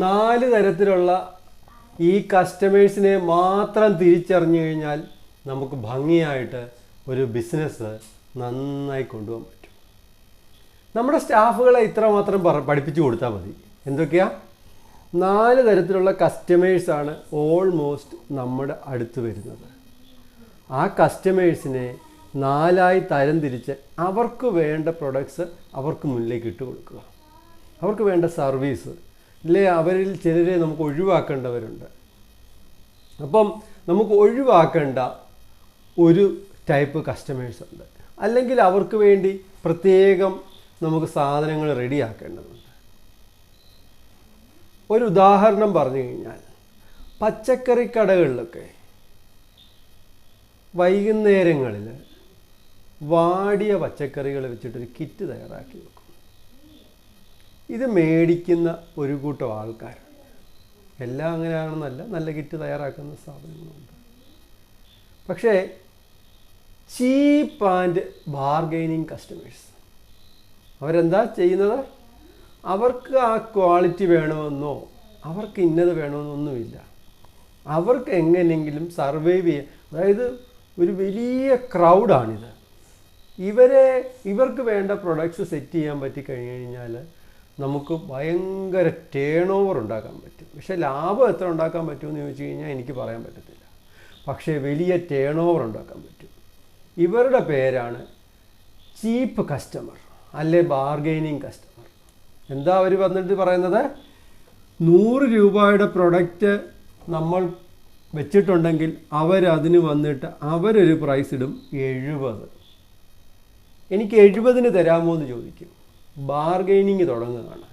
നാല് തരത്തിലുള്ള ഈ കസ്റ്റമേഴ്സിനെ മാത്രം തിരിച്ചറിഞ്ഞു കഴിഞ്ഞാൽ നമുക്ക് ഭംഗിയായിട്ട് ഒരു ബിസിനസ് നന്നായി കൊണ്ടുപോകാൻ പറ്റും. നമ്മുടെ സ്റ്റാഫുകളെ ഇത്രമാത്രം പഠിപ്പിച്ചു കൊടുത്താൽ മതി. എന്തൊക്കെയാ? നാല് തരത്തിലുള്ള കസ്റ്റമേഴ്സാണ് ഓൾമോസ്റ്റ് നമ്മുടെ അടുത്ത് വരുന്നത്. ആ കസ്റ്റമേഴ്സിനെ നാലായി തരം തിരിച്ച് അവർക്ക് വേണ്ട പ്രൊഡക്ട്സ് അവർക്ക് മുന്നിലേക്ക് ഇട്ട് കൊടുക്കുക. അവർക്ക് വേണ്ട സർവീസ് ഇല്ലേ അവരിൽ ചിലരെ നമുക്ക് ഒഴിവാക്കേണ്ടവരുണ്ട്. അപ്പം നമുക്ക് ഒഴിവാക്കേണ്ട ഒരു ടൈപ്പ് കസ്റ്റമേഴ്സ് ഉണ്ട്. അല്ലെങ്കിൽ അവർക്ക് വേണ്ടി പ്രത്യേകം നമുക്ക് സാധനങ്ങൾ റെഡിയാക്കേണ്ടതുണ്ട്. ഒരു ഉദാഹരണം പറഞ്ഞു കഴിഞ്ഞാൽ പച്ചക്കറി കടകളിലൊക്കെ വൈകുന്നേരങ്ങളിൽ വാടിയ പച്ചക്കറികൾ വെച്ചിട്ടൊരു കിറ്റ് തയ്യാറാക്കി ഇത് മേടിക്കുന്ന ഒരു കൂട്ടം ആൾക്കാരുണ്ട് എല്ലാം അങ്ങനെയാണെന്നല്ല നല്ല കിറ്റ് തയ്യാറാക്കുന്ന സ്ഥാപനങ്ങളുണ്ട് പക്ഷേ ചീപ്പ് ആൻഡ് ബാർഗെയിനിങ് കസ്റ്റമേഴ്സ് അവരെന്താ ചെയ്യുന്നത്? അവർക്ക് ആ ക്വാളിറ്റി വേണമെന്നോ അവർക്ക് ഇന്നത് വേണമെന്നൊന്നുമില്ല. അവർക്ക് എങ്ങനെയെങ്കിലും സർവൈവ് ചെയ്യാൻ അതായത് ഒരു വലിയ ക്രൗഡാണിത് ഇവരെ ഇവർക്ക് വേണ്ട പ്രൊഡക്ട്സ് സെറ്റ് ചെയ്യാൻ പറ്റി കഴിഞ്ഞു കഴിഞ്ഞാൽ നമുക്ക് ഭയങ്കര ടേൺ ഓവർ ഉണ്ടാക്കാൻ പറ്റും. പക്ഷേ ലാഭം എത്ര ഉണ്ടാക്കാൻ പറ്റുമെന്ന് ചോദിച്ചു കഴിഞ്ഞാൽ എനിക്ക് പറയാൻ പറ്റത്തില്ല. പക്ഷേ വലിയ ടേൺ ഓവർ ഉണ്ടാക്കാൻ പറ്റും. ഇവരുടെ പേരാണ് ചീപ്പ് കസ്റ്റമർ അല്ലെ ബാർഗെയിനിങ് കസ്റ്റമർ എന്താ അവർ വന്നിട്ട് പറയുന്നത്? നൂറ് രൂപയുടെ പ്രൊഡക്റ്റ് നമ്മൾ വെച്ചിട്ടുണ്ടെങ്കിൽ അവരതിന് വന്നിട്ട് അവരൊരു പ്രൈസ് ഇടും എഴുപത്. എനിക്ക് എഴുപതിന് തരാമോ എന്ന് ചോദിക്കും. ബാർഗെയിനിങ് തുടങ്ങുകയാണ്.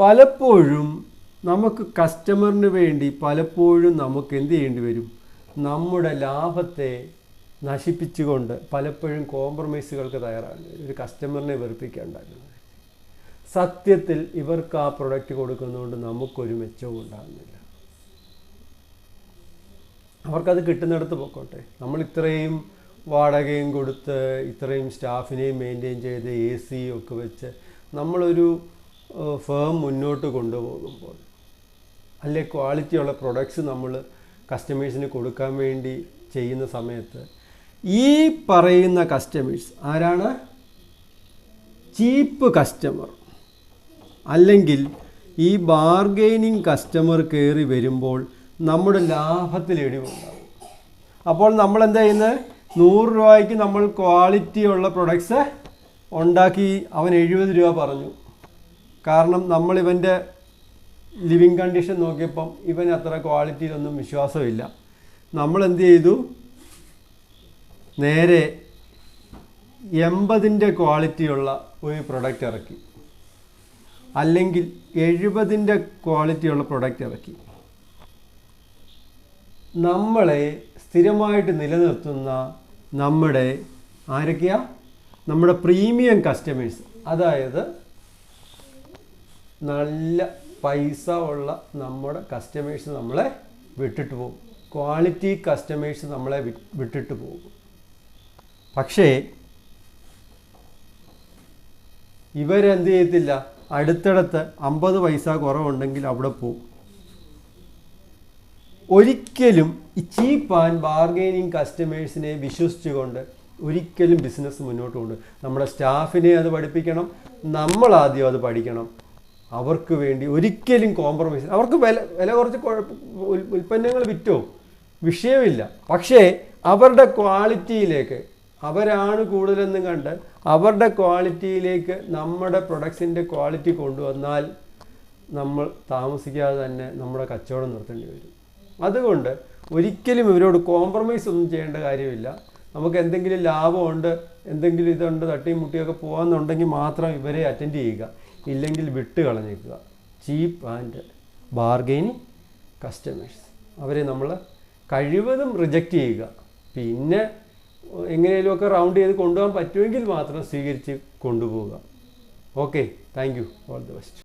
പലപ്പോഴും നമുക്ക് കസ്റ്റമറിന് വേണ്ടി പലപ്പോഴും നമുക്ക് എന്ത് ചെയ്യേണ്ടി വരും? നമ്മുടെ ലാഭത്തെ നശിപ്പിച്ചുകൊണ്ട് പലപ്പോഴും കോംപ്രമൈസുകൾക്ക് തയ്യാറാകുന്നത് ഒരു കസ്റ്റമറിനെ വെറുപ്പിക്കേണ്ടായിരുന്നു സത്യത്തിൽ ഇവർക്ക് ആ പ്രൊഡക്റ്റ് കൊടുക്കുന്നതുകൊണ്ട് നമുക്കൊരു മെച്ചവും ഉണ്ടാകുന്നില്ല. അവർക്കത് കിട്ടുന്നിടത്ത് പൊക്കോട്ടെ. നമ്മൾ ഇത്രയും വാടകയും കൊടുത്ത് ഇത്രയും സ്റ്റാഫിനെയും മെയിന്റെയിൻ ചെയ്ത് എ സി ഒക്കെ വെച്ച് നമ്മളൊരു ഫേം മുന്നോട്ട് കൊണ്ടുപോകുമ്പോൾ അല്ലെ ക്വാളിറ്റിയുള്ള പ്രൊഡക്ട്സ് നമ്മൾ കസ്റ്റമേഴ്സിന് കൊടുക്കാൻ വേണ്ടി ചെയ്യുന്ന സമയത്ത് ഈ പറയുന്ന കസ്റ്റമേഴ്സ് ആരാണ്? ചീപ്പ് കസ്റ്റമർ അല്ലെങ്കിൽ ഈ ബാർഗെയിനിങ് കസ്റ്റമർ കയറി വരുമ്പോൾ നമ്മുടെ ലാഭത്തിൽ ഇടിവുണ്ടാകും അപ്പോൾ നമ്മൾ എന്താ ചെയ്യുന്നത്? നൂറ് രൂപയ്ക്ക് നമ്മൾ ക്വാളിറ്റി ഉള്ള പ്രൊഡക്ട്സ് ഉണ്ടാക്കി അവൻ എഴുപത് രൂപ പറഞ്ഞു. കാരണം നമ്മൾ ഇവന്റെ ലിവിങ് കണ്ടീഷൻ നോക്കിയപ്പം ഇവൻ അത്ര ക്വാളിറ്റിയിലൊന്നും വിശ്വാസമില്ല. നമ്മൾ എന്ത് ചെയ്തു? നേരെ എൺപതിന്റെ ക്വാളിറ്റിയുള്ള ഒരു പ്രൊഡക്റ്റ് ഇറക്കി. അല്ലെങ്കിൽ എഴുപതിന്റെ ക്വാളിറ്റിയുള്ള പ്രൊഡക്റ്റ് ഇറക്കി. നമ്മളെ സ്ഥിരമായിട്ട് നിലനിർത്തുന്ന നമ്മുടെ ആരൊക്കെയാ? നമ്മുടെ പ്രീമിയം കസ്റ്റമേഴ്സ്. അതായത് നല്ല പൈസ ഉള്ള നമ്മുടെ കസ്റ്റമേഴ്സ് നമ്മളെ വിട്ടിട്ട് പോകും. ക്വാളിറ്റി കസ്റ്റമേഴ്സ് നമ്മളെ വിട്ടിട്ട് പോകും. പക്ഷേ ഇവരെന്ത് ചെയ്യത്തില്ല? അടുത്തടുത്ത് അമ്പത് പൈസ കുറവുണ്ടെങ്കിൽ അവിടെ പോകും ഒരിക്കലും ഈ ചീപ്പ് ആൻഡ് ബാർഗെയിനിങ് കസ്റ്റമേഴ്സിനെ വിശ്വസിച്ചുകൊണ്ട് ഒരിക്കലും ബിസിനസ് മുന്നോട്ട് കൊണ്ട് നമ്മുടെ സ്റ്റാഫിനെ അത് പഠിപ്പിക്കണം നമ്മൾ ആദ്യം അത് പഠിക്കണം. അവർക്ക് വേണ്ടി ഒരിക്കലും കോംപ്രമൈസ് അവർക്ക് വില വില കുറച്ച് ഉൽപ്പന്നങ്ങൾ വിറ്റോ? വിഷയമില്ല. പക്ഷേ അവരുടെ ക്വാളിറ്റിയിലേക്ക് അവരാണ് കൂടുതലെന്ന് കണ്ട് അവരുടെ ക്വാളിറ്റിയിലേക്ക് നമ്മുടെ പ്രൊഡക്ട്സിന്റെ ക്വാളിറ്റി കൊണ്ടുവന്നാൽ നമ്മൾ താമസിക്കാതെ തന്നെ നമ്മുടെ കച്ചവടം നിർത്തേണ്ടി വരും. അതുകൊണ്ട് ഒരിക്കലും ഇവരോട് കോംപ്രമൈസ് ഒന്നും ചെയ്യേണ്ട കാര്യമില്ല. നമുക്ക് എന്തെങ്കിലും ലാഭമുണ്ട് എന്തെങ്കിലും ഇതുണ്ട് തട്ടിയും മുട്ടിയൊക്കെ പോകാമെന്നുണ്ടെങ്കിൽ മാത്രം ഇവരെ അറ്റൻഡ് ചെയ്യുക. ഇല്ലെങ്കിൽ വിട്ട് കളഞ്ഞേക്കുക. ചീപ്പ് ആൻഡ് ബാർഗെയിനിങ് കസ്റ്റമേഴ്സ് അവരെ നമ്മൾ കഴിവതും റിജക്റ്റ് ചെയ്യുക. പിന്നെ എങ്ങനെയെങ്കിലുമൊക്കെ റൗണ്ട് ചെയ്ത് കൊണ്ടുപോകാൻ പറ്റുമെങ്കിൽ മാത്രം സ്വീകരിച്ച് കൊണ്ടുപോവുക. Okay thank you all the best